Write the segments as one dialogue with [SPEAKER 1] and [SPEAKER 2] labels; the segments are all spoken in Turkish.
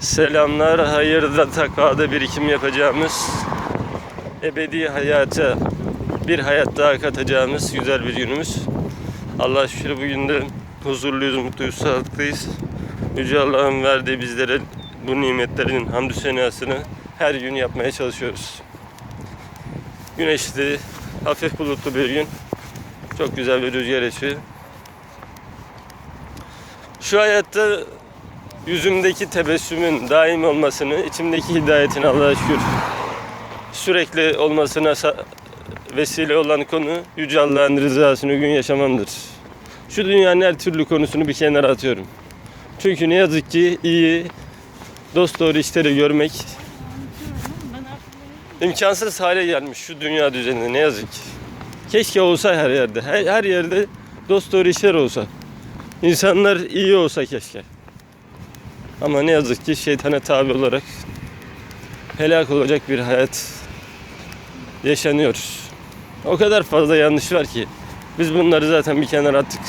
[SPEAKER 1] Selamlar, hayırda takvada birikim yapacağımız, ebedi hayata bir hayat daha katacağımız güzel bir günümüz. Allah şükür bugün de huzurluyuz, mutluyuz, sağlıklıyız. Yüce Allah'ın verdiği bizlere bu nimetlerin hamdü senasını her gün yapmaya çalışıyoruz. Güneşli, hafif bulutlu bir gün. Çok güzel bir rüzgar esiyor. Şu hayatta yüzümdeki tebessümün daim olmasını, içimdeki hidayetin Allah'a şükür sürekli olmasına vesile olan konu Yüce Allah'ın rızasını gün yaşamamdır. Şu dünyanın her türlü konusunu bir kenara atıyorum. Çünkü ne yazık ki iyi, dost doğru işleri görmek imkansız hale gelmiş şu dünya düzeninde ne yazık ki. Keşke olsa her yerde. Her, her yerde dost doğru işler olsa. İnsanlar iyi olsa keşke. Ama ne yazık ki şeytana tabi olarak helak olacak bir hayat yaşanıyor. O kadar fazla yanlış var ki biz bunları zaten bir kenara attık.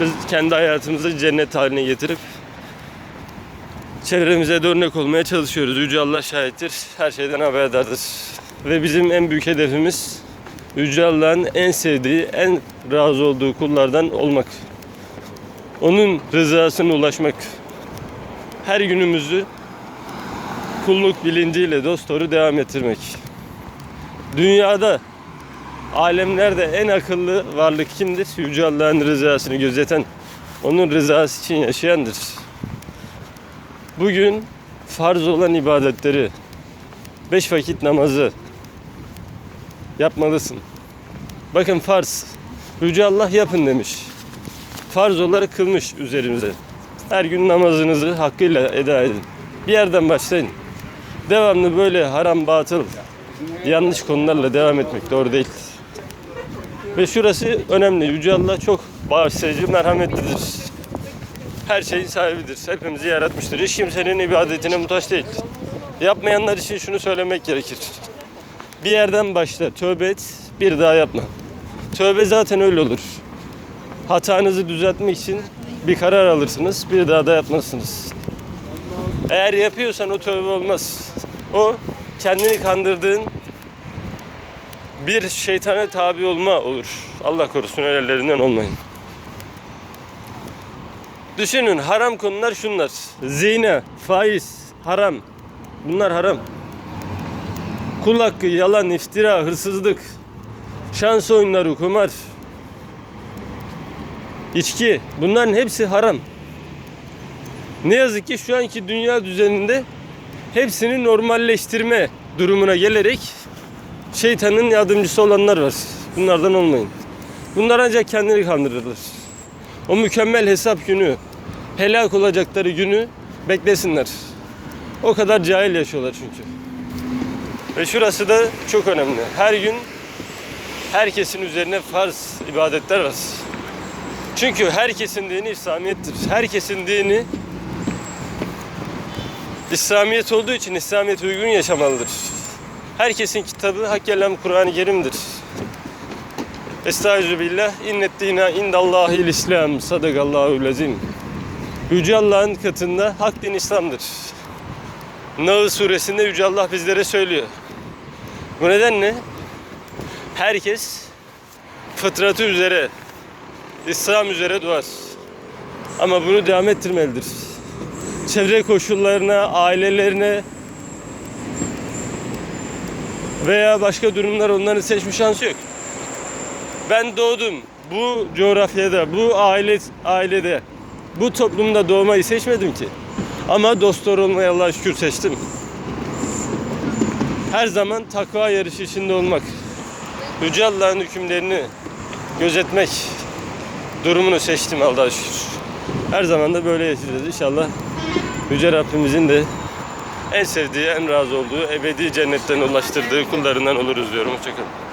[SPEAKER 1] Biz kendi hayatımızı cennet haline getirip çevremize de örnek olmaya çalışıyoruz. Yüce Allah şahittir. Her şeyden haberdardır. Ve bizim en büyük hedefimiz Yüce Allah'ın en sevdiği, en razı olduğu kullardan olmak. Onun rızasına ulaşmak. Her günümüzü kulluk bilinciyle dosdoğru devam ettirmek. Dünyada, alemlerde en akıllı varlık kimdir? Yüce Allah'ın rızasını gözeten, onun rızası için yaşayandır. Bugün farz olan ibadetleri, beş vakit namazı yapmalısın. Bakın farz, Yüce Allah yapın demiş. Farz olarak kılmış üzerimize. Her gün namazınızı hakkıyla eda edin. Bir yerden başlayın. Devamlı böyle haram, batıl, yanlış konularla devam etmek doğru değil. Ve şurası önemli. Yüce Allah çok bağışlayıcı, merhametlidir. Her şeyin sahibidir. Hepimizi yaratmıştır. Hiç kimsenin ibadetine muhtaç değil. Yapmayanlar için şunu söylemek gerekir. Bir yerden başla, tövbe et, bir daha yapma. Tövbe zaten öyle olur. Hatanızı düzeltmek için bir karar alırsınız, bir daha da yapmazsınız. Eğer yapıyorsan o tövbe olmaz. O kendini kandırdığın bir şeytana tabi olma olur. Allah korusun öylelerinden olmayın. Düşünün haram konular şunlar. Zina, faiz, haram. Bunlar haram. Kul hakkı, yalan, iftira, hırsızlık, şans oyunları, kumar, içki. Bunların hepsi haram. Ne yazık ki şu anki dünya düzeninde hepsini normalleştirme durumuna gelerek şeytanın yardımcısı olanlar var. Bunlardan olmayın. Bunlar ancak kendini kandırırlar. O mükemmel hesap günü, helak olacakları günü beklesinler. O kadar cahil yaşıyorlar çünkü. Ve şurası da çok önemli. Her gün herkesin üzerine farz ibadetler var. Çünkü herkesin dini İslamiyettir. Herkesin dini İslamiyet olduğu için İslamiyet uygun yaşamalıdır. Herkesin kitabı hak gelen Kur'an-ı Kerim'dir. Estağfirullah. İnnet dina indallahil İslam. Sadakallahu lazim. Yüce Allah'ın katında hak din İslam'dır. Nahl suresinde Yüce Allah bizlere söylüyor. Bu nedenle herkes fıtratı üzere, İslam üzere doğar. Ama bunu devam ettirmelidir. Çevre koşullarına, ailelerine veya başka durumlar onların seçme şansı yok. Ben doğdum bu coğrafyada, bu aile ailede, bu toplumda doğmayı seçmedim ki. Ama dost doğru olmayı Allah'a şükür seçtim. Her zaman takva yarışı içinde olmak, Yüce Allah'ın hükümlerini gözetmek durumunu seçtim Allah'a şükür. Her zaman da böyle yaşayacağız inşallah. Yüce Rabbimizin de en sevdiği, en razı olduğu, ebedi cennetten ulaştırdığı kullarından oluruz diyorum. Hoşçakalın.